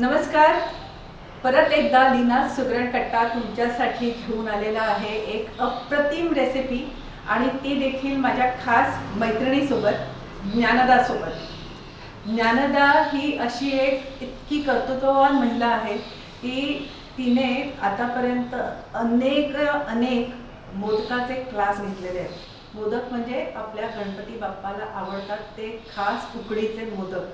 नमस्कार. परत एकदा लीना सुगरण कट्टा तुमच्यासाठी घेऊन आलेला आहे एक अप्रतिम रेसिपी आणि ती देखील माझ्या खास मैत्रिणीसोबत ज्ञानदासोबत. ज्ञानदा ही अशी एक इतकी कर्तृत्ववान महिला आहे की तिने आतापर्यंत अनेक अनेक मोदकाचे क्लास घेतलेले आहेत. मोदक म्हणजे आपल्या गणपती बाप्पाला आवडतात ते खास उकडीचे मोदक.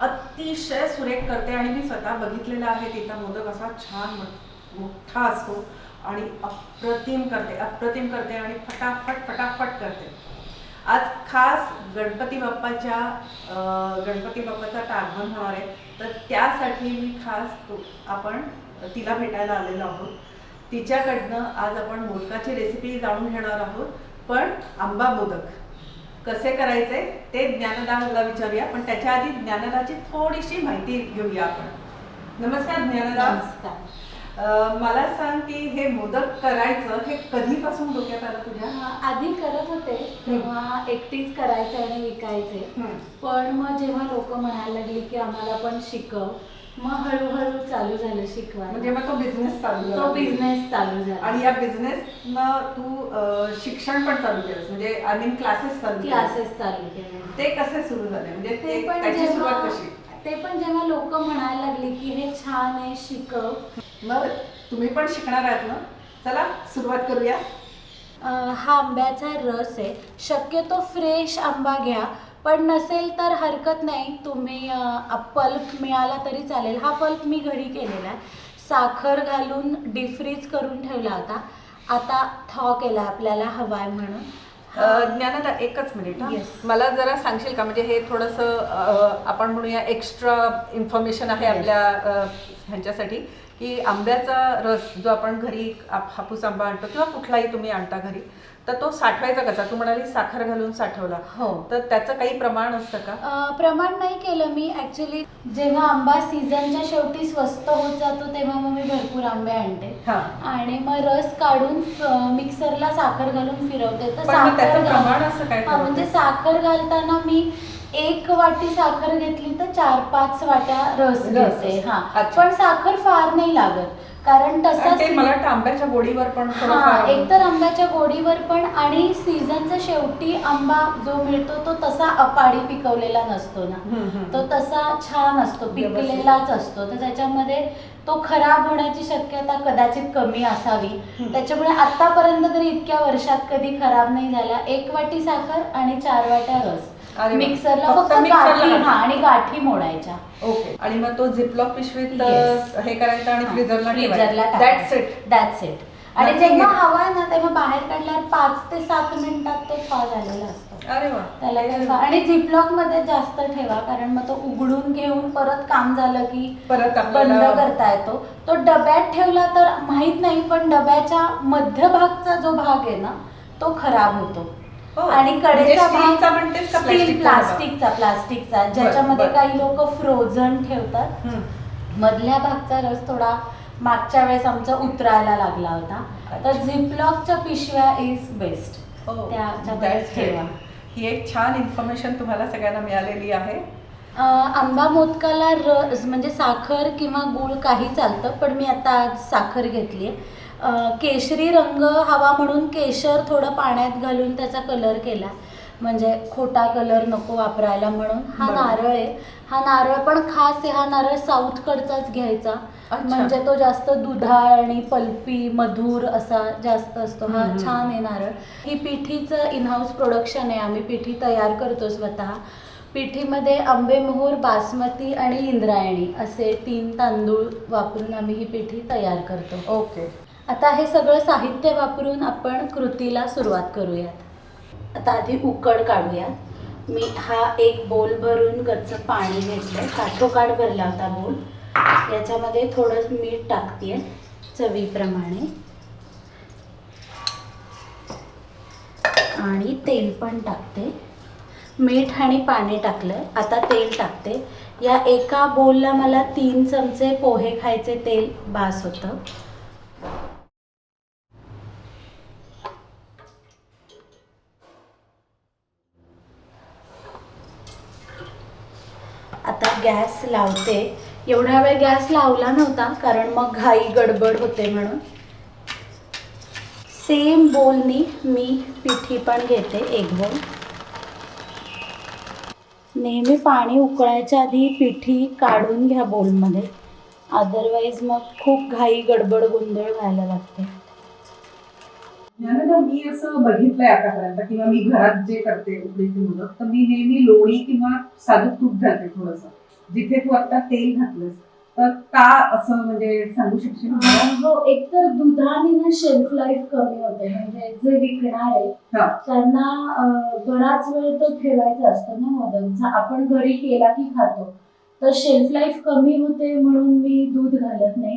अतिशय सुरेख करते आणि मी स्वतः बघितलेला आहे तिचा मोदक असा छान मो- मोठा असतो आणि अप्रतिम करते अप्रतिम करते आणि फटाफट फटाफट करते. आज खास गणपती बाप्पाच्या गणपती बाप्पाचं आगमन होणार आहे तर त्यासाठी मी खास आपण तिला भेटायला आलेलो आहोत. तिच्याकडनं आज आपण मोदकाची रेसिपी जाणून घेणार आहोत पण आंबा मोदक. कसे करायचे ते ज्ञानदाला विचारूया पण त्याच्या आधी ज्ञानदाची थोडीशी माहिती घेऊया आपण. नमस्कार ज्ञानदा मला सांग की हे मोदक करायचं हे कधीपासून डोक्यात आलं तुझ्या? आधी करत होते तेव्हा एकटीच करायचे आणि विकायचे. पण मग जेव्हा लोक म्हणायला लागली की आम्हाला पण शिकव मग हळूहळू चालू झालं शिकवायला. म्हणजे मग तो बिझनेस चालू झाला. तो बिझनेस चालू झाला. आणि या बिझनेस तू अं, शिक्षण पण चालू केलंस. म्हणजे आय मीन क्लासेस चालू केले. क्लासेस चालू केले. ते कसे सुरू झाले? म्हणजे ते ते पण त्याची सुरुवात जेव्हा कशी? ते पण जेव्हा लोक म्हणायला लागली की हे छान आहे शिकव. मग तुम्ही पण शिकणार आहात ना? चला सुरुवात करूया. अं, हा आंब्याचा रस आहे. शक्यतो फ्रेश आंबा घ्या. पण नसेल तर हरकत नाही तुम्ही पल्प मिळाला तरी चालेल हा पल्प मी घरी केलेला आहे साखर घालून डिफ्रीज करून ठेवला होता आता थॉ केला आपल्याला हवाय म्हणून ज्ञानदा एकच मिनिट. Yes. मला जरा सांगशील का म्हणजे हे थोडंसं आपण म्हणूया एक्स्ट्रा इन्फॉर्मेशन आहे Yes. आपल्या ह्यांच्यासाठी की आंब्याचा रस जो आपण घरी हापूस आंबा आणतो किंवा कुठलाही तुम्ही आणता घरी तर तो साठवायचा कसा? तू म्हणाली साखर घालून साठवला. हो. तर त्याचं काही प्रमाण असतं का? अं, प्रमाण नाही केलं मी. ॲक्च्युली जेव्हा आंबा सीझनच्या शेवटी स्वस्त होत जातो तेव्हा मग मी भरपूर आंबे आणते. हा. आणि मग रस काढून अं, मिक्सरला साखर घालून फिरवते. तर पण मग त्याचं साखर घाल- प्रमाण असं काय हा म्हणजे साखर घालताना मी एक वाटी साखर घेतली तर चार पाच वाट्या रस रस घेते. हा अच्छा. पण साखर फार नाही लागत कारण तसा आणि ते सी- मला वाटतं आंब्याच्या गोडीवर पण हा थोडंफार- एकतर आंब्याच्या गोडीवर पण आणि सीझनच्या शेवटी आंबा जो मिळतो तो तसा अपाडी पिकवलेला नसतो ना हम्म, हम्म. तो तसा छान असतो व्यवस्थित. पिकलेलाच असतो तर त्याच्यामध्ये तो खराब होण्याची शक्यता कदाचित कमी असावी हम्म. त्याच्यामुळे आतापर्यंत तरी इतक्या वर्षात कधी खराब नाही झाला एक वाटी साखर आणि चार वाट्या रस अरे वा. मिक्सरला फक्त फक्त मिक्सरला गाठी. हा आणि गाठी मोडायच्या. ओके. आणि मग तो झिपलॉक पिशवीत Yes. अ, हे करायचं आणि फ्रीजरला फ्रीजरला दॅट्स इट दॅट्स इट आणि जेव्हा. हवा आहे ना तेव्हा बाहेर काढल्यावर पाच ते सात मिनिटात तो फा झालेला असतो. अरे वा. त्याला फा- आणि झिपलॉकमध्ये जास्त ठेवा कारण मग तो उघडून घेऊन परत काम झालं की परत बंद आपल्याला करता येतो. तो डब्यात ठेवला तर माहीत नाही पण डब्याच्या मध्यभागचा जो भाग आहे ना तो खराब होतो. आणि म्हणजे कडेचा का स्टील प्लास्टिकचा? प्लास्टिकचा ज्याच्यामध्ये. काही लोक फ्रोझन ठेवतात. मधल्या भागचा रस थोडा मागच्या वेळेस आमचा उतरायला लागला होता तर. झिपलॉकच्या पिशव्या इज बेस्ट हो. ही एक छान इन्फॉर्मेशन तुम्हाला सगळ्यांना मिळालेली आहे आंबा मोदकाला रस म्हणजे साखर किंवा गूळ काही चालतं पण मी आता आज साखर घेतली आहे केशरी रंग हवा म्हणून केशर थोडं पाण्यात घालून त्याचा कलर केला. म्हणजे खोटा कलर नको वापरायला म्हणून. हा. नारळ आहे. हा नारळ पण खास आहे. हा नारळ साऊथकडचाच घ्यायचा. म्हणजे तो जास्त दुधाळ आणि पल्पी मधुर असा जास्त असतो. हा. छान आहे नारळ. ही पिठीचं इनहाऊस प्रोडक्शन आहे. आम्ही पिठी तयार करतो स्वतः. पिठीमध्ये आंबे मोहर बासमती आणि इंद्रायणी असे तीन तांदूळ वापरून आम्ही ही पिठी तयार करतो. ओके. आता हे सगळं साहित्य वापरून आपण कृतीला सुरुवात करूयात. आता आधी उकड काढूयात. मी हा एक बोल भरून गच्च पाणी घेतलं काठोकाठ भरला होता बोल. याच्यामध्ये थोडं मीठ टाकते चवीप्रमाणे. आणि तेल पण टाकते. मीठ आणि पाणी टाकलं आता तेल टाकते. या एका बोलला मला तीन चमचे पोहे खायचे तेल बास होतं आता गॅस लावते. एवढा वेळ गॅस लावला नव्हता कारण मग घाई गडबड होते म्हणून. सेम बोलनी मी पिठी पण घेते एक बोल नेहमी पाणी उकळायच्या आधी पिठी काढून घ्या बोलमध्ये. अदरवाईज मग खूप घाई गडबड गोंधळ व्हायला लागते. मी असं बघितलंय आतापर्यंत किंवा मी घरात जे करते उकडीची मुलं तर मी नेहमी लोणी किंवा साधं तूप घालते थोडस. जिथे तू आता तेल घातलंस तर का असं म्हणजे सांगू शकशील? हो एकतर दुधाने ना शेल्फ लाईफ कमी होते म्हणजे जे विकणार आहे. त्यांना बराच वेळ तो ठेवायचा असतो ना मोदकचा आपण घरी केला की खातो तर शेल्फ लाईफ कमी होते म्हणून मी दूध घालत नाही.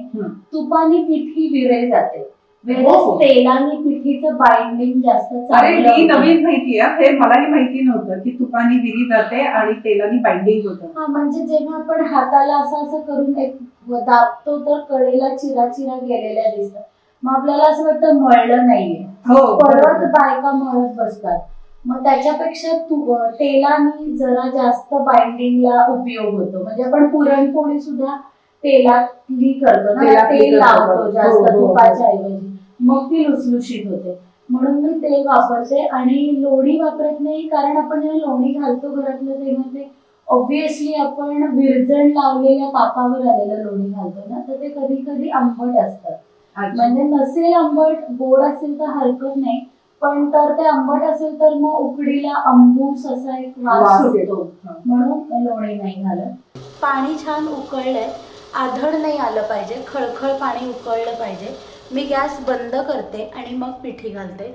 तुपाने पिठी विरळी जाते तेलाने पिठीचं बाइंडिंग जास्त अरे ही. नवीन माहिती आहे हे मलाही माहिती नव्हतं की तुपानी विरी जाते आणि तेलानी बाइंडिंग होतं हा म्हणजे जेव्हा आपण हाताला असं असं करून एक दाबतो तर कडेला चिरा चिरा गेलेल्या दिसतात मग आपल्याला असं वाटतं मळलं नाहीये हो परत. बायका मळत बसतात मग त्याच्यापेक्षा तू तेलाने जरा जास्त बाइंडिंगला उपयोग होतो म्हणजे आपण पुरणपोळी सुद्धा तेलातली करतो ना तेल. लावतो जास्त हो, हो. तुपाच्या ऐवजी मग ती लुसलुशीत होते. म्हणून मी तेल वापरते आणि लोणी वापरत नाही कारण आपण जेव्हा लोणी घालतो घरातलं तेव्हा ते ऑब्विसली आपण विरजण लावलेल्या तापावर आलेलं लोणी घालतो ना तर ते कधी कधी आंबट असतात. म्हणजे नसेल आंबट गोड असेल तर हरकत नाही पण तर ते आंबट असेल तर मग उकडीला आंबूस असा एक वास सुटतो. येतो. म्हणून लोणी नाही घालत. पाणी छान उकळलंय. आधड नाही आलं पाहिजे. खळखळ पाणी उकळलं पाहिजे. मी गॅस बंद करते आणि मग पिठी घालते.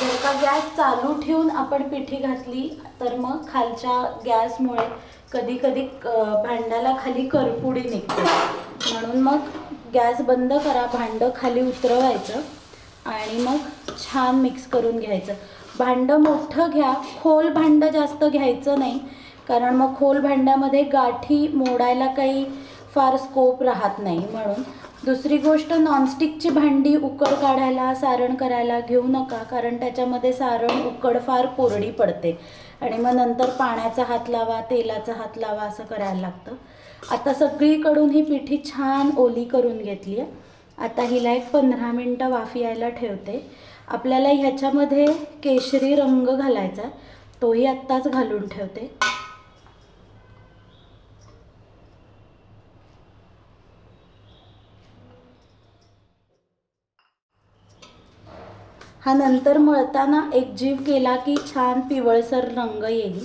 जर का गॅस चालू ठेवून आपण पिठी घातली तर मग खालच्या गॅसमुळे कधी कधी भांड्याला खाली करपुडी निघते. म्हणून मग गॅस बंद करा भांडं खाली उतरवायचं आणि मग छान मिक्स करून घ्यायचं. भांडं मोठं घ्या खोल भांडं जास्त घ्यायचं नाही कारण मग खोल भांड्यामध्ये गाठी मोडायला काही फार स्कोप राहत नाही. म्हणून दुसरी गोष्ट नॉनस्टिकची भांडी उकड काढायला सारण करायला घेऊ नका कारण त्याच्यामध्ये सारण उकड फार कोरडी पडते. आणि मग नंतर पाण्याचा हात लावा तेलाचा हात लावा असं करायला लागतं. आता सगळीकडून ही पिठी छान ओली करून घेतली आहे. आता हिला एक पंधरा मिनटं वाफ यायला ठेवते. आपल्याला ह्याच्यामध्ये केशरी रंग घालायचा तोही आत्ताच घालून ठेवते. हा नंतर मळताना एकजीव केला की छान पिवळसर रंग येईल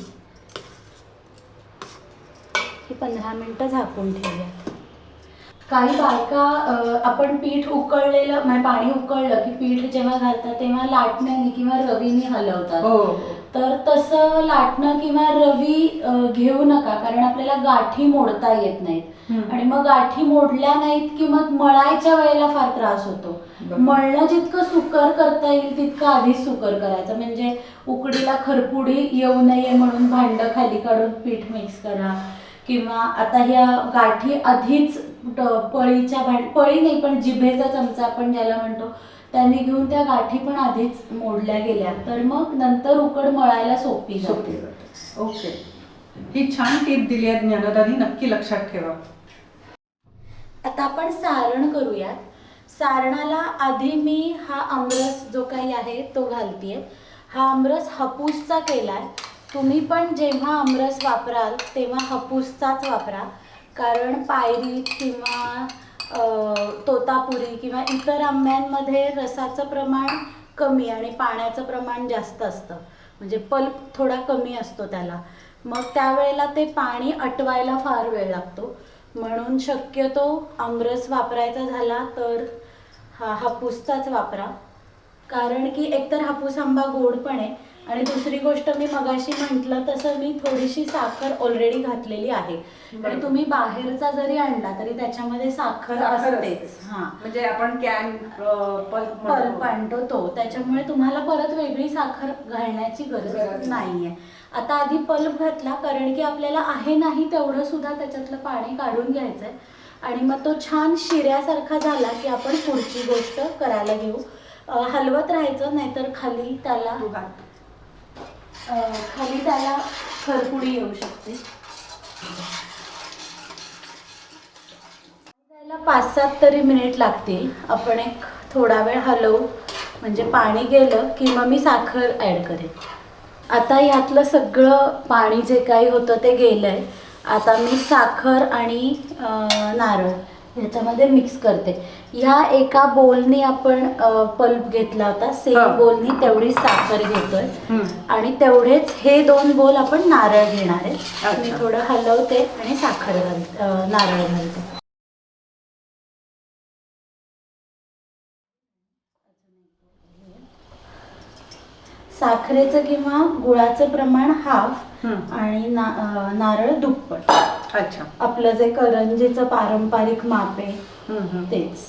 हे पंधरा मिनटं झाकून ठेवूया काही बायका आपण पीठ उकळलेलं म्हणजे पाणी उकळलं की पीठ जेव्हा घालतात तेव्हा लाटण्याने किंवा रवीने हलवतात हो हो. तर तसं लाटणं किंवा रवी घेऊ नका कारण आपल्याला गाठी मोडता येत नाहीत. आणि मग गाठी मोडल्या नाहीत की मग मळायच्या वेळेला फार त्रास होतो. मळणं जितकं सुकर करता येईल तितकं आधीच सुकर करायचं. म्हणजे उकडीला खरपुडी येऊ नये म्हणून भांडं खाली काढून पीठ मिक्स करा. किंवा आता ह्या गाठी आधीच पळीच्या भांड पळी नाही पण जिभेचा चमचा आपण ज्याला म्हणतो त्यांनी घेऊन त्या गाठी पण आधीच मोडल्या गेल्या. तर मग नंतर उकड मळायला सोपी सोपी. ओके. ही छान टीप दिली आहे ज्ञानदानी नक्की लक्षात ठेवा. आता आपण सारण करूयात. सारणाला आधी मी हा आमरस जो काही आहे तो घालतीये. हा आमरस हापूसचा केलाय. तुम्ही पण जेव्हा आमरस वापराल तेव्हा हापूसचाच वापरा. कारण पायरी किंवा तोतापुरी किंवा इतर आंब्यांमध्ये रसाचं प्रमाण कमी आणि पाण्याचं प्रमाण जास्त असतं. म्हणजे पल्प थोडा कमी असतो त्याला. मग त्यावेळेला ते पाणी अटवायला फार वेळ लागतो. म्हणून शक्यतो आमरस वापरायचा झाला तर हा हापूसचाच वापरा. कारण की एकतर हापूस आंबा गोड पण आहे आणि दुसरी गोष्ट मी मगाशी म्हटलं तसं मी थोडीशी साखर ऑलरेडी घातलेली आहे. आणि तुम्ही बाहेरचा जरी आणला तरी त्याच्यामध्ये साखर असतेच. असते. हां. म्हणजे आपण कॅन पल्प आणतो तो. त्याच्यामुळे तुम्हाला परत वेगळी साखर घालण्याची गरज गरज नाही. नाहीये. आता आधी पल्प घातला कारण की आपल्याला आहे नाही तेवढं सुद्धा त्याच्यातलं पाणी काढून घ्यायचंय. आणि मग तो छान शिऱ्यासारखा झाला की आपण पुढची गोष्ट करायला घेऊ. हलवत राहायचं नाहीतर खाली त्याला खाली त्याला खरपुडी येऊ शकते. पाच सात तरी मिनिट लागतील. आपण एक थोडा वेळ हलवू. म्हणजे पाणी गेलं की मग मी साखर ॲड करेन. आता यातलं सगळं पाणी जे काही होतं ते गेलं आहे आता मी साखर आणि नारळ ह्याच्यामध्ये मिक्स करते ह्या एका बोलनी आपण पल्प घेतला होता सेम. बोलनी तेवढी साखर घेतोय. आणि तेवढेच हे दोन बोल आपण नारळ घेणार आहे. मी थोडं हलवते आणि साखर घालते नारळ घालते साखरेचं किंवा गुळाचं प्रमाण हाफ. आणि ना अं, नारळ दुप्पट अच्छा आपलं जे करंजीचं पारंपरिक माप आहे. तेच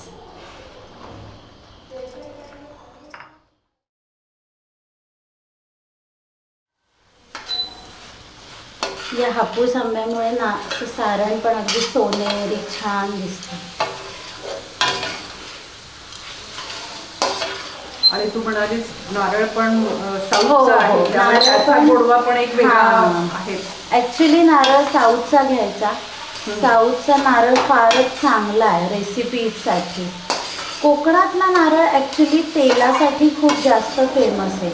या हापूस आंब्यामुळे ना असं सारण पण अगदी सोनेरी छान दिसतं आणि तू म्हणालीस नारळ पण हो, साऊथचा हो, आहे. त्यामुळे नारळ त्याचा पण- गोडवा पण एक वेगळा हां. आहे. ॲक्च्युली नारळ साऊथचा घ्यायचा. साऊथचा नारळ फारच चांगला आहे रेसिपीसाठी कोकणातला नारळ ॲक्च्युली तेलासाठी खूप जास्त फेमस आहे.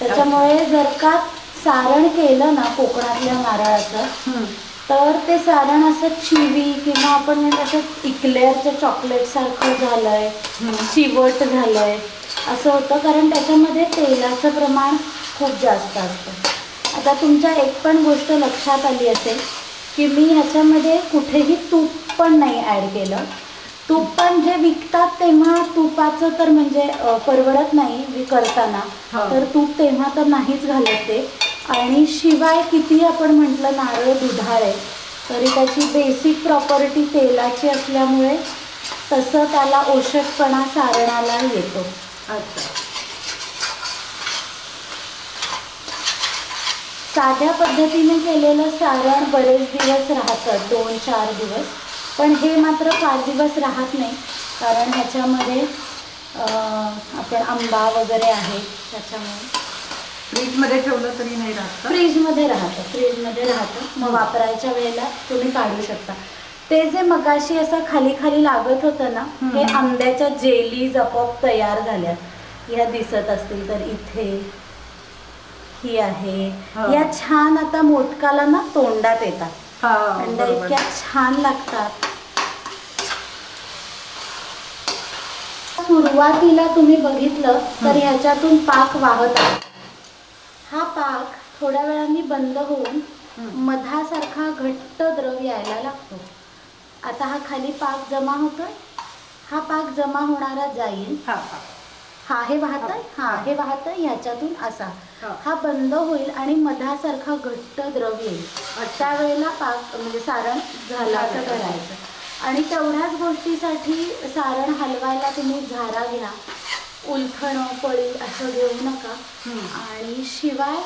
त्याच्यामुळे जर का सारण केलं ना कोकणातल्या नारळाचं. तर ते सारण असं चिवी किंवा आपण म्हणजे असं इक्लेअरचं चॉकलेटसारखं झालंय चिवट झालंय असं होतं कारण त्याच्यामध्ये तेलाचं प्रमाण खूप जास्त असतं. आता तुमच्या एक पण गोष्ट लक्षात आली असेल की मी ह्याच्यामध्ये कुठेही तूप पण नाही ॲड केलं. तूप पण जे विकतात तेव्हा तुपाचं तर म्हणजे परवडत नाही करताना. हा. तर तूप तेव्हा तर नाहीच घालत ते. आणि शिवाय किती आपण म्हटलं नारळ दुधाळ आहे तरी त्याची बेसिक प्रॉपर्टी तेलाची असल्यामुळे तसं त्याला ओषटपणा सारणाला येतो. अच्छा. साध्या पद्धतीने केलेलं सारण बरेच दिवस राहतं दोन चार दिवस. पण हे मात्र फार दिवस राहत नाही कारण ह्याच्यामध्ये आपण आंबा वगैरे आहे त्याच्यामुळे. फ्रीजमध्ये ठेवलं तरी नाही राहत? फ्रीजमध्ये राहतं फ्रीजमध्ये राहतं. मग वापरायच्या वेळेला तुम्ही काढू शकता. ते जे मगाशी असं खाली खाली लागत होतं ना. हे आंब्याच्या जेलीज आपोआप तयार झाल्यात ह्या दिसत असतील तर इथे ही आहे. या छान आता मोदकाला ना तोंडात येतात आणि. इतक्या छान लागतात सुरुवातीला तुम्ही बघितलं तर. ह्याच्यातून पाक वाहत आहे हा पाक थोड्या वेळाने बंद होऊन. मधासारखा घट्ट द्रव यायला लागतो आता हा खाली पाक जमा होतोय. हा पाक जमा होणारा जाईल. हा हा. हा हे वाहतंय? हा. हे वाहतंय ह्याच्यातून असा. हा. बंद होईल आणि मधासारखा घट्ट द्रव येईल. त्यावेळेला पाक म्हणजे सारण झालं असं. करायचं. आणि तेवढ्याच गोष्टीसाठी सारण हलवायला तुम्ही झारा घ्या. उलथणं पळी असं घेऊ नका. आणि शिवाय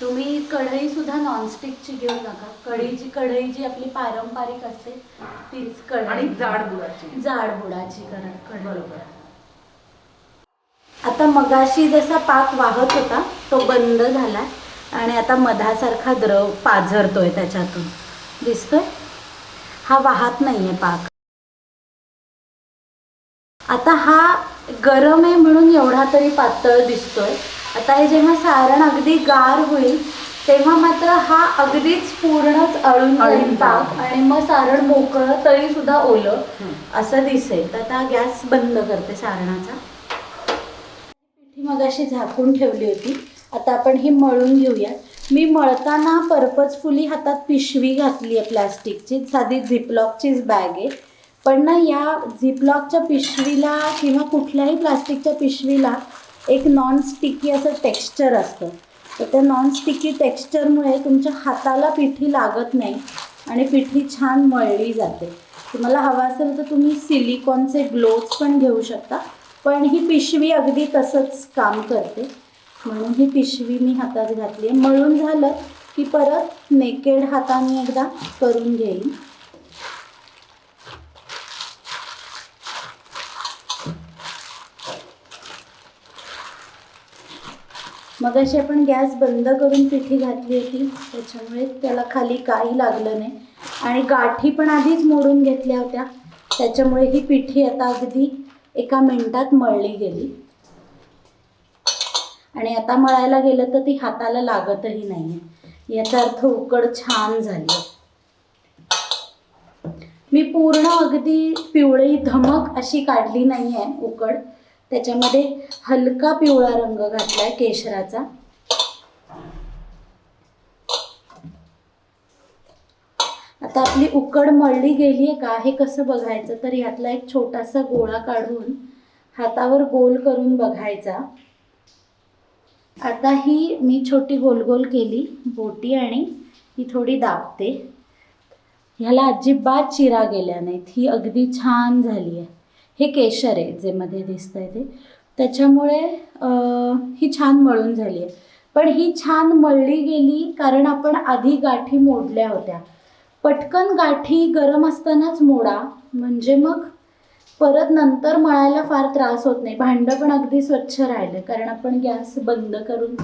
तुम्ही कढई सुद्धा नॉनस्टिकची घेऊ नका. कढईची कढई जी आपली पारंपरिक असते तीच कढई. आणि जाड बुडाची. जाड बुडाची कढ- कढई. बरोबर. आता मगाशी जसा पाक वाहत होता तो बंद झाला आणि आता मधासारखा द्रव पाझरतोय त्याच्यातून. दिसतोय? हा वाहत नाहीये पाक. आता हा गरम आहे म्हणून एवढा तरी पातळ दिसतोय. आता हे जेव्हा सारण अगदी गार होईल तेव्हा मात्र हा अगदीच पूर्णच अळून जाईल. आणि मग सारण मोकळं तरी सुद्धा ओलं. असं दिसेल. तर आता गॅस बंद करते सारणाचा. पिठी मगाशी झाकून ठेवली होती. आता आपण ही मळून घेऊया मी मळताना पर्पजफुली हातात पिशवी घातली आहे प्लॅस्टिकची. साधी झिपलॉकचीच बॅग आहे. पण ना या झिपलॉकच्या पिशवीला किंवा कुठल्याही प्लास्टिकच्या पिशवीला एक नॉन स्टिकी असं टेक्स्चर असतं. तर त्या नॉन स्टिकी टेक्स्चरमुळे तुमच्या हाताला पिठी लागत नाही आणि पिठी छान मळली जाते. तुम्हाला हवं असेल तर तुम्ही सिलिकॉनचे ग्लोव्ज पण घेऊ शकता. पण ही पिशवी अगदी तसंच काम करते. म्हणून ही पिशवी मी हातात घातली आहे. मळून झालं की परत नेकेड हाताने एकदा करून घेईन. मग अशी आपण गॅस बंद करून पिठी घातली होती त्याच्यामुळे त्याला खाली काही लागलं नाही. आणि गाठी पण आधीच मोडून घेतल्या होत्या. त्याच्यामुळे ही पिठी आता अगदी एका मिनिटात मळली गेली. आणि आता मळायला गेलं तर ती हाताला लागतही नाही आहे याचा अर्थ उकड छान झाली. मी पूर्ण अगदी पिवळी धमक अशी काढली नाही आहे उकड. त्याच्यामध्ये हलका पिवळा रंग घातला आहे केशराचा. आता आपली उकड मळली गेली आहे का हे कसं बघायचं? तर ह्यातला एक छोटासा गोळा काढून हातावर गोल करून बघायचा. आता ही मी छोटी गोल गोल केली बोटी आणि ही थोडी दाबते. ह्याला अजिबात चिरा गेल्या नाहीत ही अगदी छान झाली आहे हे केशर आहे जे मध्ये दिसतंय ते. त्याच्यामुळे ही छान मळून झाली आहे. पण ही छान मळली गेली कारण आपण आधी गाठी मोडल्या होत्या. पटकन गाठी गरम असतानाच मोडा. म्हणजे मग परत नंतर मळायला फार त्रास होत नाही. भांडं पण अगदी स्वच्छ राहिलं. कारण आपण गॅस बंद करून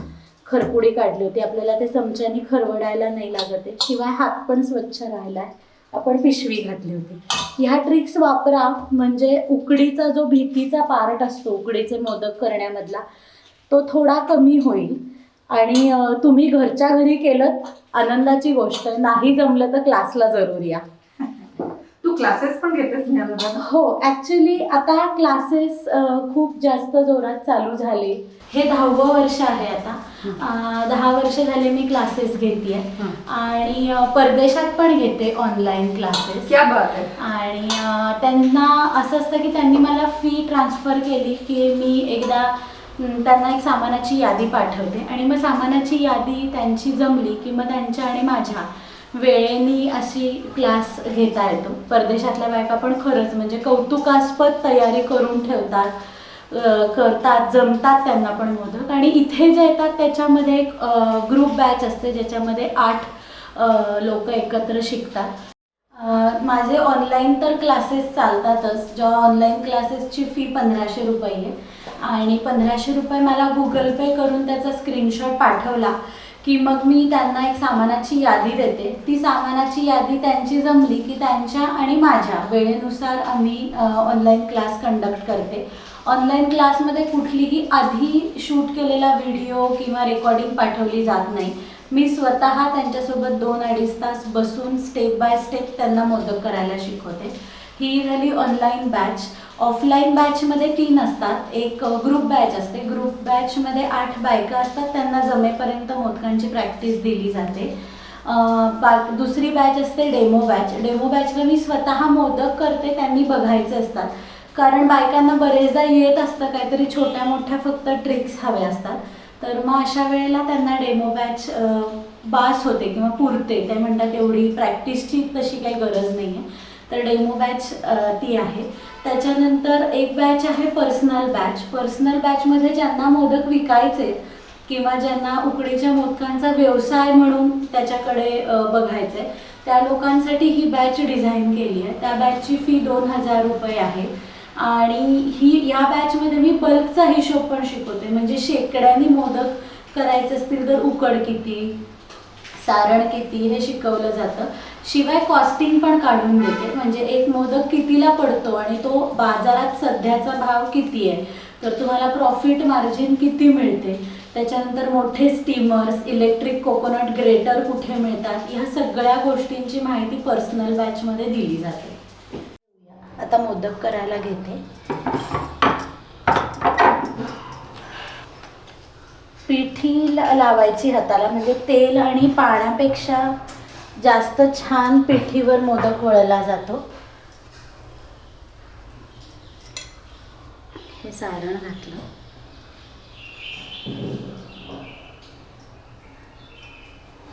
खरपुडी काढली होती. आपल्याला ते चमच्याने खरवडायला नाही लागत आहे. शिवाय हात पण स्वच्छ राहिला आहे. आपण पिशवी घातली होती. ह्या ट्रिक्स वापरा म्हणजे उकडीचा जो भीतीचा पार्ट असतो उकडीचे मोदक करण्यामधला तो थोडा कमी होईल. आणि तुम्ही घरच्या घरी केलं आनंदाची गोष्ट. नाही जमलं तर क्लासला जरूर या. तू क्लासेस पण घेतेस हो ॲक्च्युली आता क्लासेस खूप जास्त जोरात चालू झाले. हे दहावं वर्ष आहे आता. दहा वर्ष झाले मी क्लासेस घेते आणि परदेशात पण घेते ऑनलाईन क्लासेस क्या बात आहे. आणि त्यांना असं असतं की त्यांनी मला फी ट्रान्सफर केली की मी एकदा त्यांना एक सामानाची यादी पाठवते. आणि मग सामानाची यादी त्यांची जमली की मग त्यांच्या आणि माझ्या वेळेनी अशी क्लास घेता येतो. परदेशातल्या बायका पण खरंच म्हणजे कौतुकास्पद तयारी करून ठेवतात. करतात जमतात त्यांना पण मोदक. आणि इथे जे येतात त्याच्यामध्ये एक ग्रुप बॅच असते ज्याच्यामध्ये आठ लोक एकत्र शिकतात. माझे ऑनलाईन तर क्लासेस चालतातच. जेव्हा ऑनलाईन क्लासेसची फी पंधराशे रुपये आहे. आणि पंधराशे रुपये मला गुगल पे करून त्याचा स्क्रीनशॉट पाठवला की मग मी त्यांना एक सामानाची यादी देते. ती सामानाची यादी त्यांची जमली की त्यांच्या आणि माझ्या वेळेनुसार आम्ही ऑनलाईन क्लास कंडक्ट करते. ऑनलाईन क्लासमध्ये कुठलीही आधी शूट केलेला व्हिडिओ किंवा रेकॉर्डिंग पाठवली जात नाही. मी स्वतः त्यांच्यासोबत दोन अडीच तास बसून स्टेप बाय स्टेप त्यांना मोदक करायला शिकवते. ही झाली ऑनलाईन बॅच ऑफलाईन बॅचमध्ये तीन असतात. एक ग्रुप बॅच असते. ग्रुप बॅचमध्ये आठ बायका असतात. त्यांना जमेपर्यंत मोदकांची प्रॅक्टिस दिली जाते. बा दुसरी बॅच असते डेमो बॅच डेमो बॅचला मी स्वतः मोदक करते. त्यांनी बघायचे असतात. कारण बायकांना बरेचदा येत असतं काहीतरी छोट्या मोठ्या फक्त ट्रिक्स हव्या असतात. तर मग अशा वेळेला त्यांना डेमो बॅच बास होते किंवा पुरते. ते म्हणतात एवढी प्रॅक्टिसची तशी काही गरज नाही आहे तर डेमो बॅच ती आहे. त्याच्यानंतर एक बॅच आहे पर्सनल बॅच पर्सनल बॅचमध्ये ज्यांना मोदक विकायचे किंवा ज्यांना उकडीच्या मोदकांचा व्यवसाय म्हणून त्याच्याकडे बघायचं बघायचे त्या लोकांसाठी ही बॅच डिझाईन केली आहे. त्या बॅचची फी दोन हजार रुपये आहे. आणि ही या बॅचमध्ये मी बल्कचा हिशोब पण शिकवते. म्हणजे शेकड्याने मोदक करायचे असतील तर उकड किती सारण किती हे शिकवलं जातं. शिवाय कॉस्टिंग पण काढून देते. म्हणजे एक मोदक कितीला पडतो आणि तो बाजारात सध्याचा भाव किती आहे. तर तुम्हाला प्रॉफिट मार्जिन किती मिळते? त्याच्यानंतर मोठे स्टीमर्स इलेक्ट्रिक कोकोनट ग्रेटर कुठे मिळतात? ह्या सगळ्या गोष्टींची माहिती पर्सनल बॅचमध्ये दिली जाते. आता मोदक करायला घेते. पिठी लावायची हाताला म्हणजे तेल आणि पाण्यापेक्षा जास्त छान पिठीवर मोदक वळला जातो. हे सारण घातलं.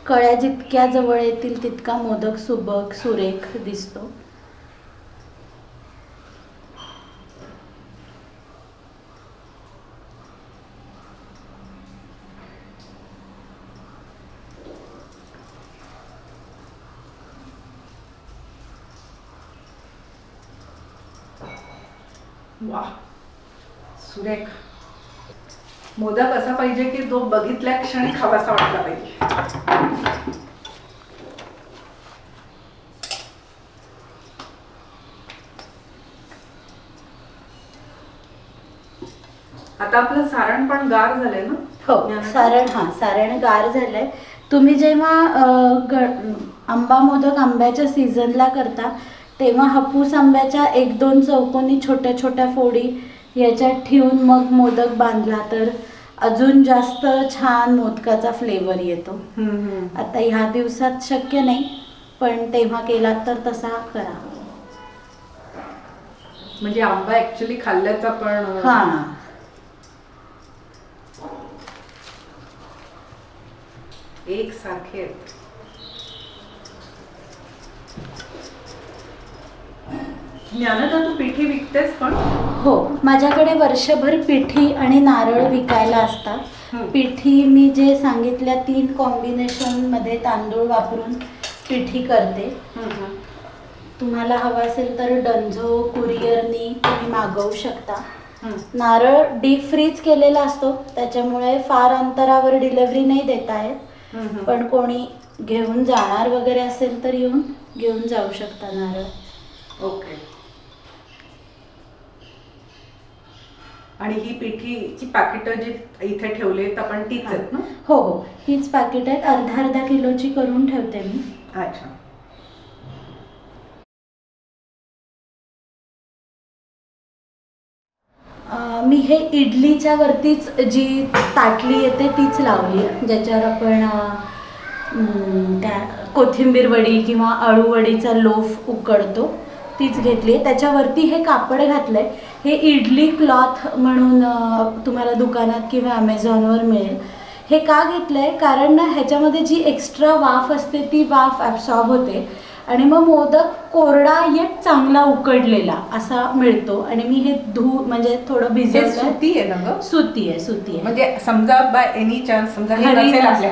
कळ्या जितक्या जवळ येतील तितका मोदक सुबक सुरेख दिसतो. वा. सुरेख. मोदक असा पाहिजे की तो बघितल्या क्षणी खावासा वाटला पाहिजे. आता आपलं सारण पण गार झालंय ना? हो सारण हा सारण गार झालंय. तुम्ही जेव्हा आंबा मोदक आंब्याच्या सीझनला करता तेव्हा हापूस आंब्याच्या एक दोन चौकोनी छोट्या छोट्या फोडी याच्यात ठेवून मग मोदक बांधला तर अजून जास्त छान मोदकाचा फ्लेवर येतो. आता ह्या दिवसात शक्य नाही पण तेव्हा केलात तर तसा करा. म्हणजे आंबा ऍक्च्युली खाल्ल्याचा पण हां. एक सारखे आहेत ज्ञानदा तू पिठी विकतेस पण? हो माझ्याकडे वर्षभर पिठी आणि नारळ विकायला असतात. पिठी मी जे सांगितल्या तीन कॉम्बिनेशनमध्ये तांदूळ वापरून पिठी करते. तुम्हाला हवं असेल तर डंझो कुरिअरनी तुम्ही मागवू शकता. नारळ डीप फ्रीज केलेला असतो त्याच्यामुळे फार अंतरावर डिलेवरी नाही देता येत पण कोणी घेऊन जाणार वगैरे असेल तर येऊन घेऊन जाऊ शकता नारळ. ओके. आणि ही पिठीची पाकिटं जी इथे ठेवली आपण तीच आहेत ना? हो. हो हीच पाकिट आहेत. अर्धा अर्धा किलोची करून ठेवते मी. अच्छा. अं, मी हे इडलीच्या वरतीच जी ताटली येते तीच लावली आहे. ज्याच्यावर आपण अं, त्या कोथिंबीर वडी किंवा अळू वडीचा लोफ उकडतो तीच घेतली आहे. त्याच्यावरती हे कापड घातलं आहे हे इडली क्लॉथ म्हणून तुम्हाला दुकानात किंवा ॲमेझॉनवर मिळेल. हे का घेतलं आहे कारण ना ह्याच्यामध्ये जी एक्स्ट्रा वाफ असते ती वाफ ॲब्सॉर्ब होते. आणि मग मोदक कोरडा येत चांगला उकडलेला असा मिळतो. आणि मी हे धू म्हणजे थोडं भिजवलं सुती आहे ना सुती आहे सुती आहे म्हणजे समजा बाय एनी चान्स समजा हे नसेल.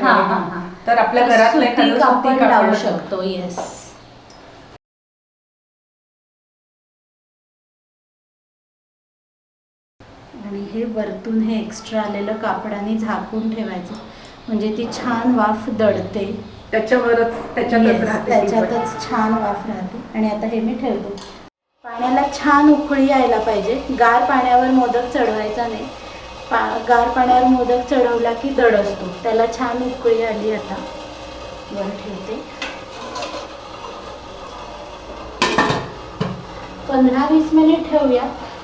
तर आपल्या घरातलं सुती कापड लावू शकतो येस वरतून हे एक्स्ट्रा आलेलं कापडाने झाकून ठेवायचं. म्हणजे ती छान वाफ दडते. त्याच्यावरच त्याच्यातच राहते. त्याच्यातच छान वाफ राहते. आणि आता हे मी ठेवते. पाण्याला छान उकळी यायला पाहिजे. गार पाण्यावर मोदक चढवायचा नाही. पा गार पाण्यावर मोदक चढवला की दड असतो. त्याला छान उकळी आली आता. वर ठेवते. पंधरा वीस मिनिट ठेवूया.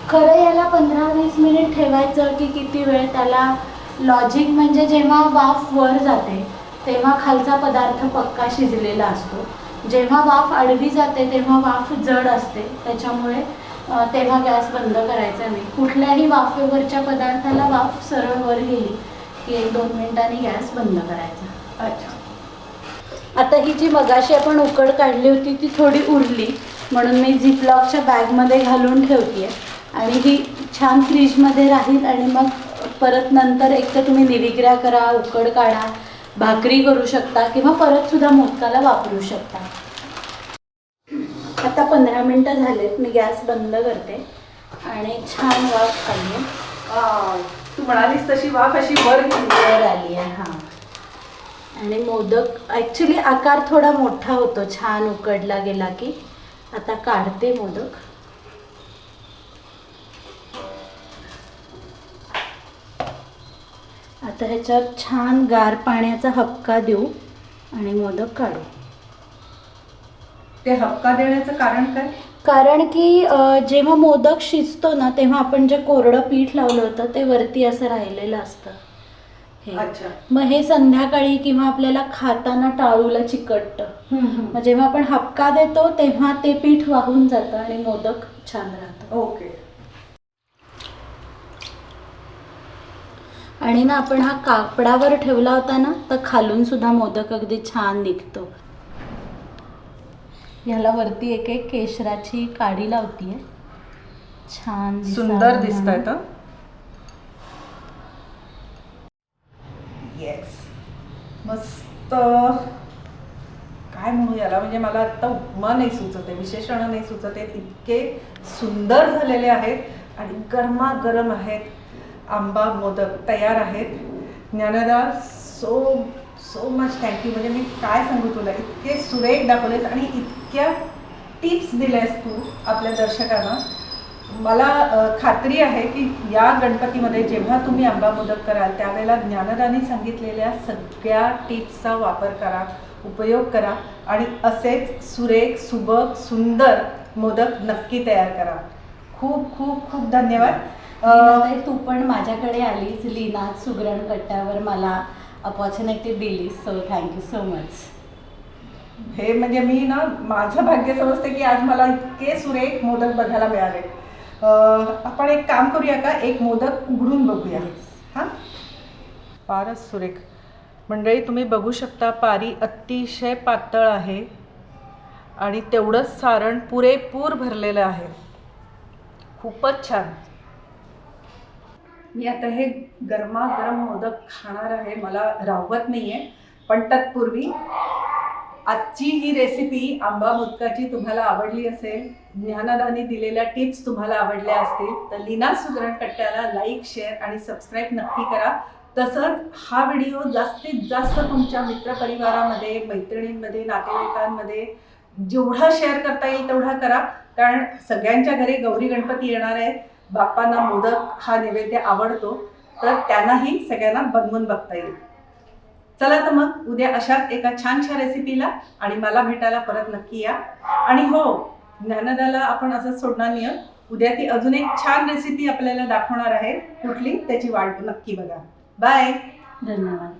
खरं याला पंधरा वीस मिनिट ठेवायचं की किती वेळ त्याला लॉजिक म्हणजे जेव्हा वाफ वर जाते तेव्हा खालचा पदार्थ पक्का शिजलेला असतो. जेव्हा वाफ आडवी जाते तेव्हा वाफ जड असते. त्याच्यामुळे तेव्हा गॅस बंद करायचा नाही. कुठल्याही वाफेवरच्या पदार्थाला वाफ सरळ वर गेली की एक दोन मिनिटांनी गॅस बंद करायचा. अच्छा. आता ही जी मगाशी आपण उकड काढली होती ती थोडी उरली. म्हणून मी झिपलॉकच्या बॅगमध्ये घालून ठेवते आणि ही छान फ्रीजमध्ये राहील आणि मग परत नंतर एक तर तुम्ही निविग्र्या करा उकड काढा भाकरी करू शकता किंवा परत सुद्धा मोदकाला वापरू शकता. आता पंधरा मिनटं झालेत मी गॅस बंद करते. आणि छान वाफ खाल्ली. आ, तू म्हणालीस तशी वाफ अशी वर. वर आली आहे हां. आणि मोदक ॲक्च्युली आकार थोडा मोठा होतो छान उकडला गेला की. आता काढते मोदक. आता ह्याच्यावर छान गार पाण्याचा हपका देऊ आणि मोदक काढू. ते हक्का देण्याचं कारण काय? कारण की जेव्हा मोदक शिजतो ना तेव्हा आपण जे कोरडं पीठ लावलं होतं ते वरती असं राहिलेलं असतं. हे. अच्छा. मग हे संध्याकाळी किंवा आपल्याला खाताना टाळूला चिकटतं. मग जेव्हा आपण हपका देतो तेव्हा ते पीठ वाहून जातं आणि मोदक छान राहतं. ओके. आणि ना आपण हा कापडावर ठेवला होता ना तर खालून सुद्धा मोदक अगदी छान निघतो. ह्याला वरती एक एक केशराची काडी लावतीये. छान सुंदर. दिसत आहेत येस मस्त. काय म्हणू याला? म्हणजे मला आता उपमा नाही सुचत आहे विशेषण नाही सुचत आहेत इतके सुंदर झालेले आहेत आणि गरमागरम आहेत. आंबा मोदक तयार आहेत. Dnyanada so so much thank you म्हणजे मी काय सांगू तुला? इतके सुरेख दाखवलेस आणि इतक्या टिप्स दिल्यास तू आपल्या दर्शकांना. मला खात्री आहे की या गणपतीमध्ये जेव्हा तुम्ही आंबा मोदक कराल त्यावेळेला ज्ञानदानी सांगितलेल्या सगळ्या टिप्सचा वापर करा उपयोग करा आणि असेच सुरेख सुबक सुंदर मोदक नक्की तयार करा. खूप खूप खूप धन्यवाद. तू पण माझ्याकडे आलीस लीना सुगरण कट्ट्यावर मला opportunity दिलीस so thank you so much हे म्हणजे मी ना माझं भाग्य समजते की आज मला इतके सुरेख मोदक बघायला मिळाले. अं, आपण एक काम करूया का? एक मोदक उघडून बघूया. हां? फारच सुरेख. मंडळी तुम्ही बघू शकता पारी अतिशय पातळ आहे आणि तेवढंच सारण पुरेपूर भरलेलं आहे. खूपच छान. मी आता हे गरमागरम मोदक खाणार आहे मला राहवत नाही आहे पण तत्पूर्वी आजची ही रेसिपी आंबा मोदकाची तुम्हाला आवडली असेल ज्ञानदानी दिलेल्या टिप्स तुम्हाला आवडल्या असतील तर लीना सुगरण कट्ट्याला लाईक शेअर आणि सबस्क्राईब नक्की करा. तसंच हा व्हिडिओ जास्तीत जास्त तुमच्या मित्रपरिवारामध्ये मैत्रिणींमध्ये नातेवाईकांमध्ये जेवढा शेअर करता येईल तेवढा करा. कारण सगळ्यांच्या घरी गौरी गणपती येणार आहेत. बाप्पांना मोदक हा नैवेद्य आवडतो तर त्यांनाही सगळ्यांना बनवून बघता येईल. चला तर मग उद्या अशाच एका छानशा रेसिपीला आणि मला भेटायला परत नक्की या. आणि हो ज्ञानदाला आपण असंच सोडणार नाही उद्या ती अजून एक छान रेसिपी आपल्याला दाखवणार आहे कुठली? त्याची वाट नक्की बघा. बाय धन्यवाद.